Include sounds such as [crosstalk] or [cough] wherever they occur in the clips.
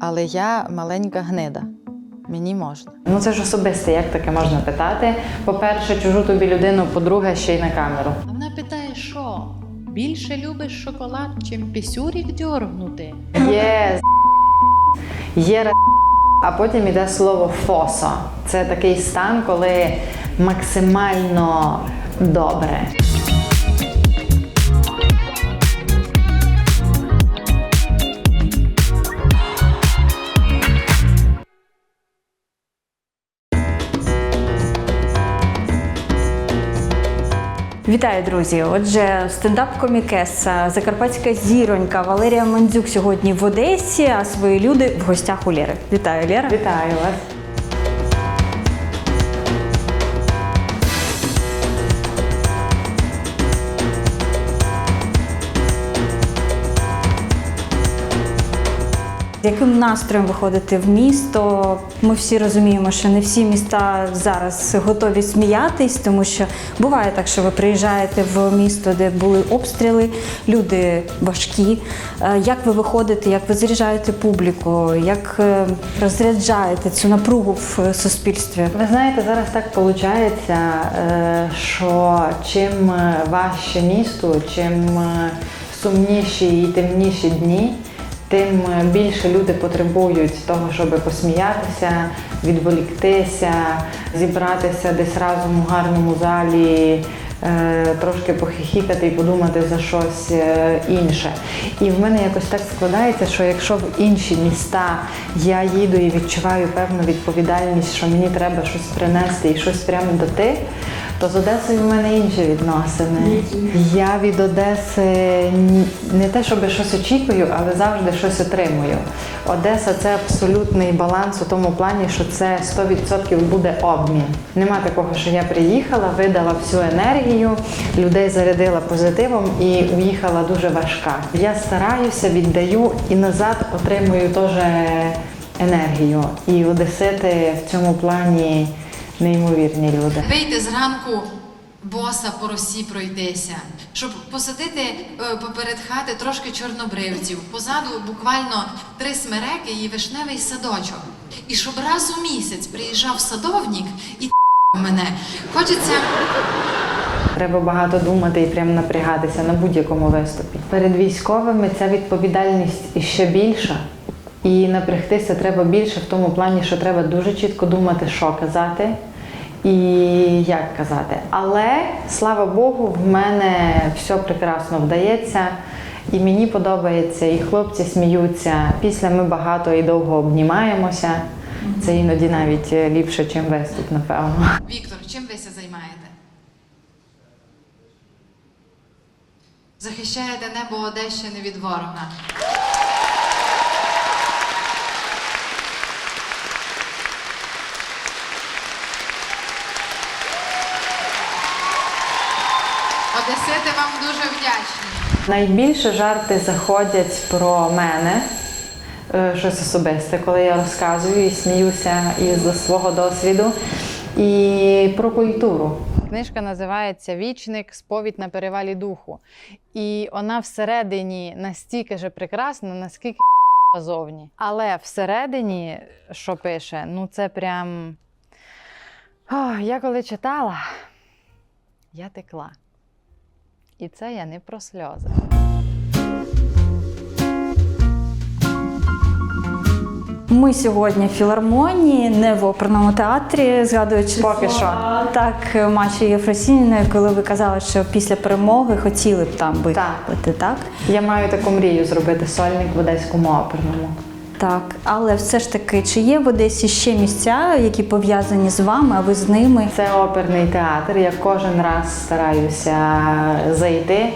але я маленька гнида. Мені можна. Ну це ж особисте, як таке можна питати. По-перше, чужу тобі людину, по-друге, ще й на камеру. А вона питає, що більше любиш шоколад, чим пісюрік дьоргнути? Є з- є а потім іде слово фосо. Це такий стан, коли максимально добре. Вітаю, друзі! Отже, стендап-комікеса, закарпатська зіронька Валерія Мандзюк сьогодні в Одесі, а свої люди в гостях у Лєри. Вітаю, Лєра. Вітаю вас. З яким настроєм виходити в місто? Ми всі розуміємо, що не всі міста зараз готові сміятись, тому що буває так, що ви приїжджаєте в місто, де були обстріли, люди важкі. Е, Як ви виходите, як ви заряджаєте публіку, як е, розряджаєте цю напругу в е, суспільстві? Ви знаєте, зараз так виходить, що чим важче місто, чим сумніші і темніші дні, тим е, більше люди потребують того, щоб посміятися, відволіктися, зібратися десь разом у гарному залі. е, Трошки похихікати і подумати за щось е, інше. І в мене якось так складається, що якщо в інші міста я їду і відчуваю певну відповідальність, що мені треба щось принести і щось прямо дати, то з Одесою в мене інші відносини. Я від Одеси не те, щоб щось очікую, але завжди щось отримую. Одеса це абсолютний баланс у тому плані, що це 100% буде обмін. Нема такого, що я приїхала, видала всю енергію, людей зарядила позитивом і уїхала дуже важка. Я стараюся, віддаю і назад отримую теж енергію. І одесити в цьому плані неймовірні люди. Вийти зранку боса по росі пройтися, щоб посадити е, поперед хати трошки чорнобривців, позаду буквально три смереки і вишневий садочок. І щоб раз у місяць приїжджав садовник і мене. Хочеться Треба багато думати і прям напрягатися на будь-якому виступі. Перед військовими ця відповідальність іще більша. І напрягтися треба більше в тому плані, що треба дуже чітко думати, що казати і як казати. Але слава Богу, в мене все прекрасно вдається. І мені подобається, і хлопці сміються. Після ми багато і довго обнімаємося. Це іноді навіть ліпше, ніж виступ, напевно. Віктор, чим ви ся займаєте? Захищаєте небо Одещини від ворога. Одесити вам дуже вдячні. Найбільше жарти заходять про мене, е, щось особисте, коли я розказую і сміюся із свого досвіду, і про культуру. Книжка називається Вічник Сповідь на перевалі духу. І вона всередині настільки же прекрасна, наскільки зовні. Але всередині, що пише, ну це прям. Ох, я коли читала, я текла. І це я не про сльози. Ми сьогодні в філармонії, не в оперному театрі, згадуючи Поки що. так Маші Єфросініною, коли ви казали, що після перемоги хотіли б там бути. Так. так? Я маю таку мрію зробити сольник в Одеському оперному. Так, але все ж таки, чи є в Одесі ще місця, які пов'язані з вами, а ви з ними? Це оперний театр. Я кожен раз стараюся зайти.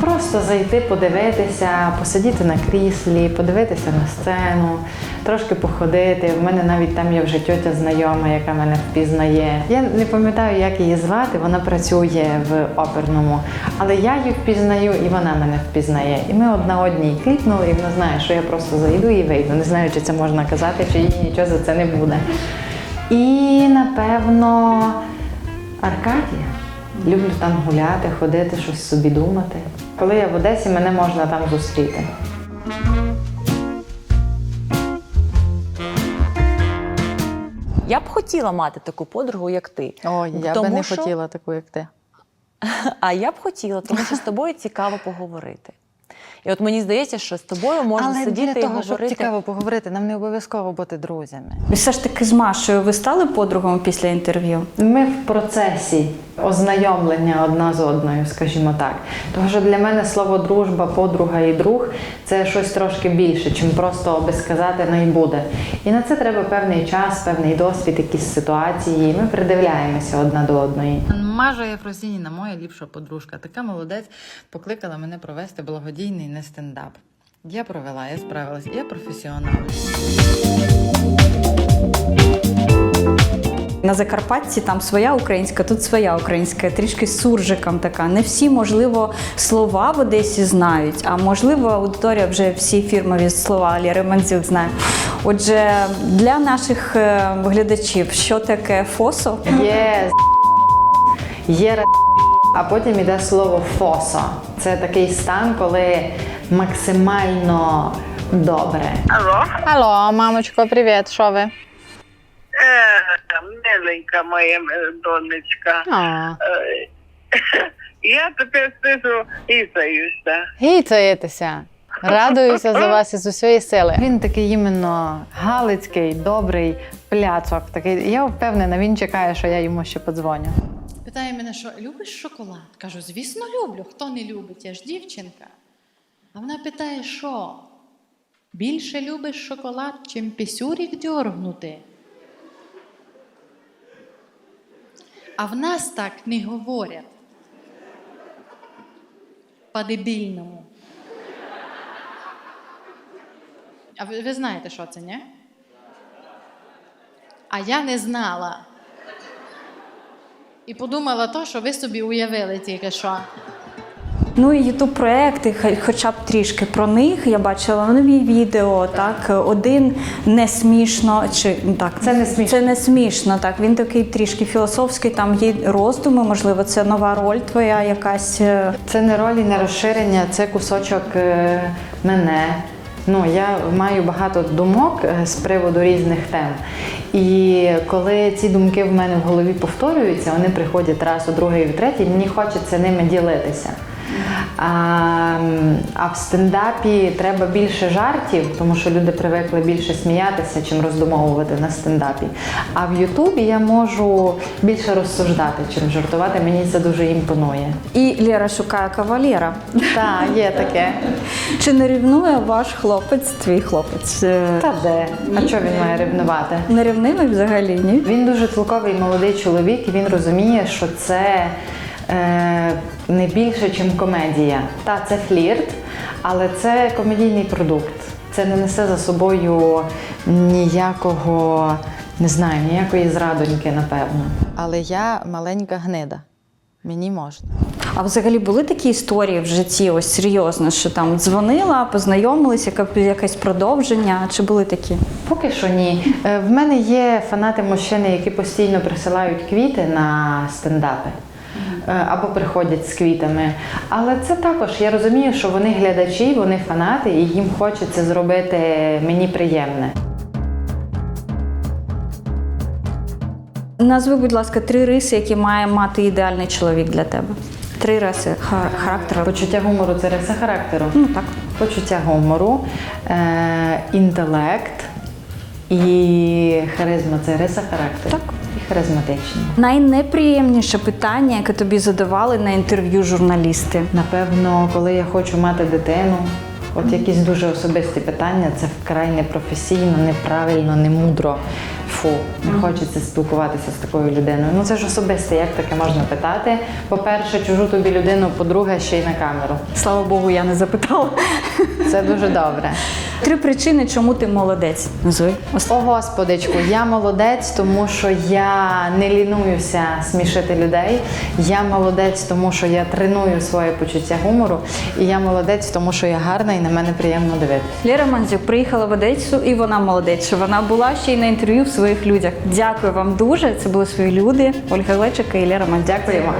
Просто зайти, подивитися, посидіти на кріслі, подивитися на сцену, трошки походити. В мене навіть там є вже тьотя знайома, яка мене впізнає. Я не пам'ятаю, як її звати, вона працює в оперному, але я її впізнаю і вона мене впізнає. І ми одна одній клікнули, і вона знає, що я просто зайду і вийду. Не знаю, чи це можна казати, чи їй нічого за це не буде. І напевно Аркадія. Люблю там гуляти, ходити, щось собі думати коли я в Одесі, мене можна там зустріти. Я б хотіла мати таку подругу, як ти. Ой, я би не що... хотіла таку, як ти. [laughs] А я б хотіла, тому що з тобою цікаво поговорити. І от мені здається, що з тобою можна Але сидіти для і того, щоб говорити. цікаво поговорити, нам не обов'язково бути друзями. І все ж таки з Машею ви стали подругами після інтерв'ю? Ми в процесі ознайомлення одна з одною, скажімо так. Тому що для мене слово дружба, подруга і друг це щось трошки більше, чим просто аби сказати ну і буде. І на це треба певний час, певний досвід, якісь ситуації. Ми придивляємося одна до одної. Мажа Єфросініна, моя ліпша подружка, така молодець, покликала мене провести благодійний не стендап. Я провела, я справилась, я професіонал. На Закарпатті там своя українська, тут своя українська, трішки з суржиком така. Не всі, можливо, слова в Одесі знають, а можливо, аудиторія вже всі фірмові слова Лєри Мандзюк знає. Отже, для наших е, глядачів, що таке фосо? Є з- є ре- а потім іде слово фосо. Це такий стан, коли максимально добре. Алло, Алло, мамочко, привіт, що ви? е, миленька моя е, донечка. А, Е, [laughs] Я тепер сижу і заюся. гійцаєтеся. Радуюся за вас із усієї сили. Він такий іменно галицький, добрий пляцок. Такий. Я впевнена, він чекає, що я йому ще подзвоню. Питає мене, що любиш шоколад? Кажу, звісно, люблю. Хто не любить? Я ж дівчинка. А вона питає, що? Більше любиш шоколад, чим пісюрік дьоргнути? А в нас так не говорять. По-дебільному. А ви, ви знаєте, що це, ні? А я не знала. І подумала то, що ви собі уявили тільки що. Ну і ютуб проекти, хоча б трішки про них. Я бачила нові відео. Так, один не смішно, чи ну, так Це не смішно. Це не смішно. Так, він такий трішки філософський. Там є роздуми. Можливо, це нова роль твоя якась. е, Це не роль і не розширення, це кусочок е, мене. Ну, я маю багато думок е, з приводу різних тем. І коли ці думки в мене в голові повторюються, вони приходять раз, у другий, в третій, мені хочеться ними ділитися. А, а в стендапі треба більше жартів, тому що люди привикли більше сміятися, чим роздумовувати на стендапі. А в Ютубі я можу більше розсуждати, чим жартувати. Мені це дуже імпонує. І Лера шукає кавалєра. Так, є таке. Чи не рівнує ваш хлопець, твій хлопець? Е, Та де? А чого він має ревнувати? Не рівнивий взагалі, ні? Він дуже толковий молодий чоловік, і він розуміє, що це не більше, ніж комедія. Та це флірт, але це комедійний продукт. Це не несе за собою ніякого, не знаю, ніякої зрадоньки, напевно. Але я маленька гнида. Мені можна. А взагалі були такі історії в житті, ось серйозно, що там дзвонила, познайомилися, яка- якесь продовження? Чи були такі? Поки що ні. Е, В мене є фанати мужчини, які постійно присилають квіти на стендапи. Е, Або приходять з квітами. Але це також я розумію, що вони глядачі, вони фанати, і їм хочеться зробити мені приємне. Назви, будь ласка, три риси, які має мати ідеальний чоловік для тебе. Три риси характеру. Почуття гумору це риса характеру. Ну так. Почуття гумору, е- інтелект і харизма це риса характеру. Так. Харизматичні. Найнеприємніше питання, яке тобі задавали на інтерв'ю журналісти. Напевно, коли я хочу мати дитину, от якісь дуже особисті питання, це вкрай непрофесійно, неправильно, не мудро. Фу, не хочеться спілкуватися з такою людиною. Ну це ж особисте, як таке можна питати? По-перше, чужу тобі людину, по-друге, ще й на камеру. Слава Богу, я не запитала. Це дуже добре. Три причини, чому ти молодець. Назви. О, господичку, я молодець, тому що я не лінуюся смішити людей. Я молодець, тому що я треную своє почуття гумору. І я молодець, тому що я гарна і на мене приємно дивитися. Лера Манзюк приїхала в Одесу, і вона молодець, що вона була ще й на інтерв'ю в своїх людях. Дякую вам дуже. Це були свої люди. Ольга Лечика і Лера Манзюк. Дякуємо.